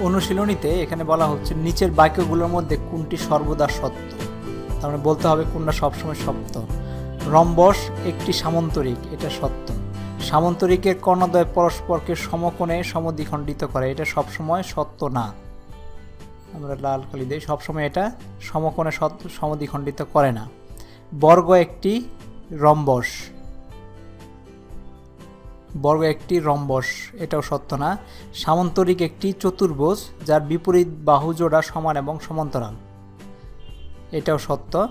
অনুশীলনীতে এখানে বলা হচ্ছে নিচের বাক্যগুলোর মধ্যে কোনটি সর্বদা সত্য? তার মানে বলতে হবে কোনটা সবসময় সত্য। রম্বস একটি সামন্তরিক, এটা সত্য। সামন্তরিকের কর্ণদ্বয় পরস্পরকে সমকোণে সমদ্বিখণ্ডিত করে, এটা সবসময় সত্য না। আমরা লাল কালি দিই, সবসময় এটা সমকোণে সমদ্বিখণ্ডিত করে না। বর্গ একটি রম্বস। বর্গ একটি রম্বস, এটাও সত্য না। সামন্তরিক একটি চতুর্ভুজ, যার বিপরীত বাহু জোড়া সমান এবং সমান্তরাল। এটাও সত্য।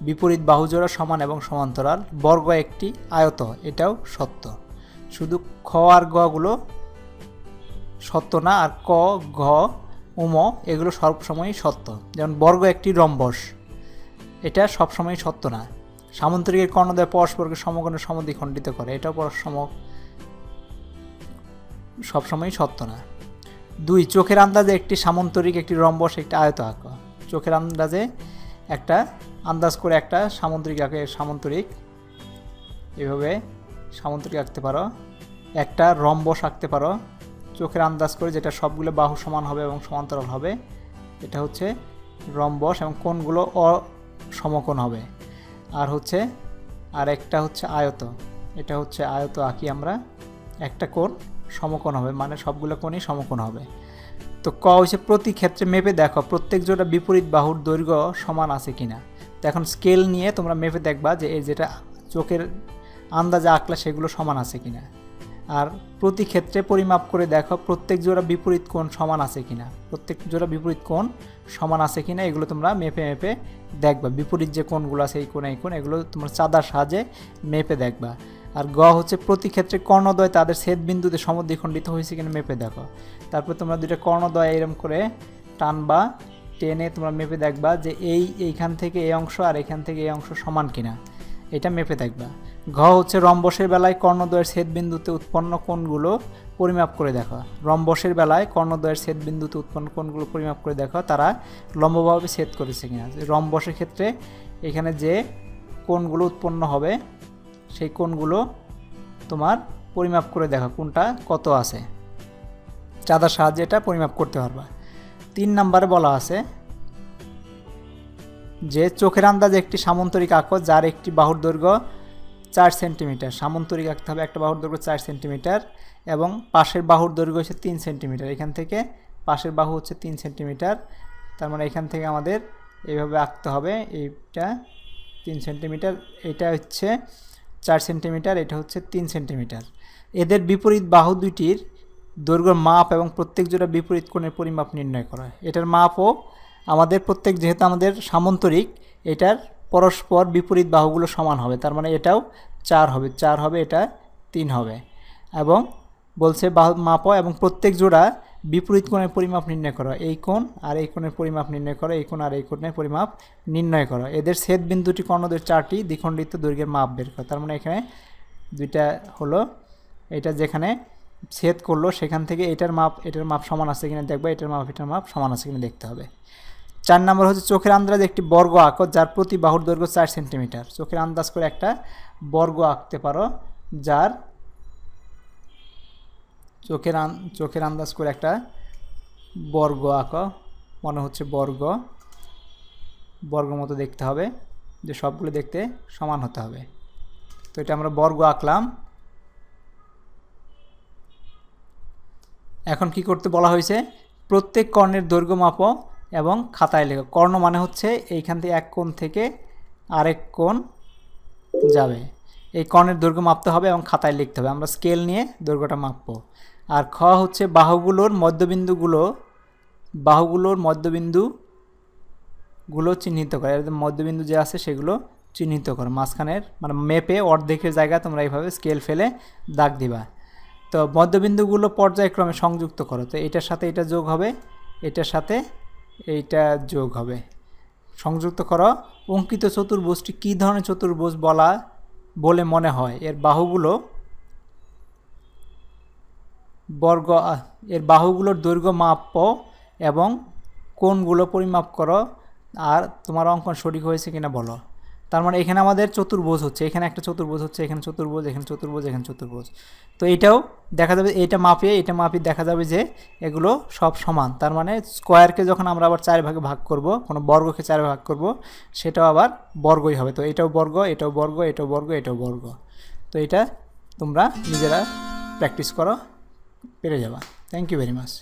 বিপরীত বাহুজোড়া সমান এবং সমান্তরাল, বর্গ একটি আয়ত, এটাও সত্য। শুধু খ আর গগুলো সত্য না, আর ক, ঘ, উম, এগুলো সবসময়ই সত্য। যেমন বর্গ একটি রম্বস, এটা সবসময় সত্য না। সামন্তরিকের কর্ণদয় পরস্পরকে সমগণের খণ্ডিত করে। এটাও পরসম সবসময় সত্য না। দুই, চোখের আন্দাজে একটি সামন্তরিক, একটি রম্বস, একটি আয়ত আঁক চোখের আন্দাজে একটা আন্দাজ করে একটা সামন্তরিক আঁকে, সামন্তরিক। এভাবে সামন্তরিক আঁকতে পারো। একটা রম্বস আঁকতে পারো। চোখের আন্দাজ করে যেটা সবগুলো বাহু সমান হবে এবং সমান্তরাল হবে, এটা হচ্ছে রম্বস এবং কোনগুলো অসমকোণ হবে। আর হচ্ছে, আর একটা হচ্ছে আয়ত। এটা হচ্ছে আয়ত আঁকি আমরা। একটা কোণ সমকোণ হবে মানে সবগুলো কোণই সমকোণ হবে। তো ক হচ্ছে প্রতি ক্ষেত্রে মেপে দেখো, প্রত্যেক জোটা বিপরীত বাহুর দৈর্ঘ্য সমান আছে কিনা। তো এখন স্কেল নিয়ে তোমরা মেপে দেখবা যে এই যেটা চোখের আন্দাজে আঁকলা সেগুলো সমান আছে কিনা। আর প্রতি ক্ষেত্রে পরিমাপ করে দেখো প্রত্যেক জোড়া বিপরীত কোণ সমান আছে কিনা। প্রত্যেক জোড়া বিপরীত কোণ সমান আছে কিনা, এগুলো তোমরা মেপে মেপে দেখবা। বিপরীত যে কোণগুলো আছে এই কোণ এই কোণ, এগুলো তোমরা চাঁদার সাহায্যে মেপে দেখবা। আর গ হচ্ছে প্রতি ক্ষেত্রে কর্ণদ্বয় তাদের ছেদ বিন্দুতে সমদ্বিখণ্ডিত হয়েছে কিনা মেপে দেখো। তারপর তোমরা দুটো কর্ণদ্বয় এরম করে টানবা, টেনে তোমরা মেপে দেখবা যে এই এইখান থেকে এই অংশ আর এখান থেকে এই অংশ সমান কিনা। এটা মেপে দেখবা। ঘ হচ্ছে রম্বসের বেলায় কর্ণদ্বয়ের ছেদ বিন্দুতে উৎপন্ন কোণগুলো পরিমাপ করে দেখা। রম্বসের বেলায় কর্ণদ্বয়ের ছেদ বিন্দুতে উৎপন্ন কোণগুলো পরিমাপ করে দেখা, তারা লম্বভাবে ছেদ করেছে কিনা। রম্বসের ক্ষেত্রে এখানে যে কোণগুলো উৎপন্ন হবে, সেই কোণগুলো তোমার পরিমাপ করে দেখা, কোনটা কত আছে। চাঁদার সাহায্যে এটা পরিমাপ করতে পারবা। তিন নম্বরে বলা আছে যে চোখের আন্দাজে একটি সামন্তরিক আঁকো যার একটি বাহুর দৈর্ঘ্য চার সেন্টিমিটার। সামন্তরিক আঁকতে হবে একটা বাহুর দৈর্ঘ্য চার সেন্টিমিটার এবং পাশের বাহুর দৈর্ঘ্য হচ্ছে তিন সেন্টিমিটার। এখান থেকে পাশের বাহু হচ্ছে তিন সেন্টিমিটার। তার মানে এখান থেকে আমাদের এইভাবে আঁকতে হবে। এইটা তিন সেন্টিমিটার, এটা হচ্ছে চার সেন্টিমিটার, এটা হচ্ছে তিন সেন্টিমিটার। এদের বিপরীত বাহু দুইটির দৈর্ঘ্যর মাপ এবং প্রত্যেক জোড়া বিপরীত কোণের পরিমাপ নির্ণয় করা এটার মাপও আমাদের প্রত্যেক যেহেতু আমাদের সামন্তরিক, এটার পরস্পর বিপরীত বাহুগুলো সমান হবে। তার মানে এটাও চার হবে। চার হবে, এটা তিন হবে। এবং বলছে বাহু মাপও এবং প্রত্যেক জোড়া বিপরীত কোণের পরিমাপ নির্ণয় করো। এই কোণ আর এই কোণের পরিমাপ নির্ণয় করো, এই কোণ আর এই কোণের পরিমাপ নির্ণয় করো। এদের ছেদ বিন্দুটি কর্ণদের চারটি, দ্বিখণ্ডিত দৈর্ঘ্যের মাপ বের করো। তার মানে এখানে দুইটা হলো, এটা যেখানে ছেদ করল, সেখান থেকে এটার মাপ এটার মাপ সমান আছে কিনা দেখবা, এটার মাপ এটার মাপ সমান আছে কিনা দেখতে হবে। চার নম্বর হচ্ছে চোখের আন্দাজ একটি বর্গ আঁকো যার প্রতি বাহুর দৈর্ঘ্য চার সেন্টিমিটার। চোখের আন্দাজ করে একটা বর্গ আঁকতে পারো যার চোখের চোখের আন্দাজ করে একটা বর্গ আঁকো। মনে হচ্ছে বর্গ। বর্গ মতো দেখতে হবে যে সবগুলো দেখতে সমান হতে হবে। তো এটা আমরা বর্গ আঁকলাম। এখন কি করতে বলা হয়েছে? প্রত্যেক কর্ণের দৈর্ঘ্য মাপো এবং খাতায় লেখো। কর্ণ মানে হচ্ছে এইখান থেকে এক কোণ থেকে আরেক কোণ যাবে। এই কর্ণের দৈর্ঘ্য মাপতে হবে এবং খাতায় লিখতে হবে। আমরা স্কেল নিয়ে দৈর্ঘ্যটা মাপবো। আর খ হচ্ছে বাহুগুলোর মধ্যবিন্দুগুলো বাহুগুলোর মধ্যবিন্দুগুলো চিহ্নিত করে। মধ্যবিন্দু যে আছে সেগুলো চিহ্নিত করো। মাঝখানের মানে মেপে অর্ধেকের জায়গা তোমরা এইভাবে স্কেল ফেলে দাগ দিবা। তো মধ্যবিন্দুগুলো পর্যায়ক্রমে সংযুক্ত করো। তো এটার সাথে এটা যোগ হবে, এটার সাথে এইটা যোগ হবে। সংযুক্ত করো, অঙ্কিত চতুর্ভুজটি কী ধরনের চতুর্ভুজ বলা বলে মনে হয়? এর বাহুগুলো বর্গ, এর বাহুগুলোর দৈর্ঘ্য মাপ এবং কোনগুলো পরিমাপ করো, আর তোমার অঙ্কন সঠিক হয়েছে কিনা বলো। তার মানে এখানে আমাদের চতুর্ভুজ হচ্ছে, এখানে একটা চতুর্ভুজ হচ্ছে, এখানে চতুর্ভুজ এখানে চতুর্ভুজ এখানে চতুর্ভুজ। তো এটাও দেখা যাবে, এটা মাপিয়ে এটা মাপিয়ে দেখা যাবে যে এগুলো সব সমান। তার মানে স্কোয়ারকে যখন আমরা আবার চার ভাগে ভাগ করব, কোনো বর্গকে চার ভাগ করব, সেটাও আবার বর্গই হবে। তো এটাও বর্গ এটাও বর্গ এটাও বর্গ এটাও বর্গ। তো এটা তোমরা নিজেরা প্র্যাকটিস করো, পেরে যাবা। Thank you very much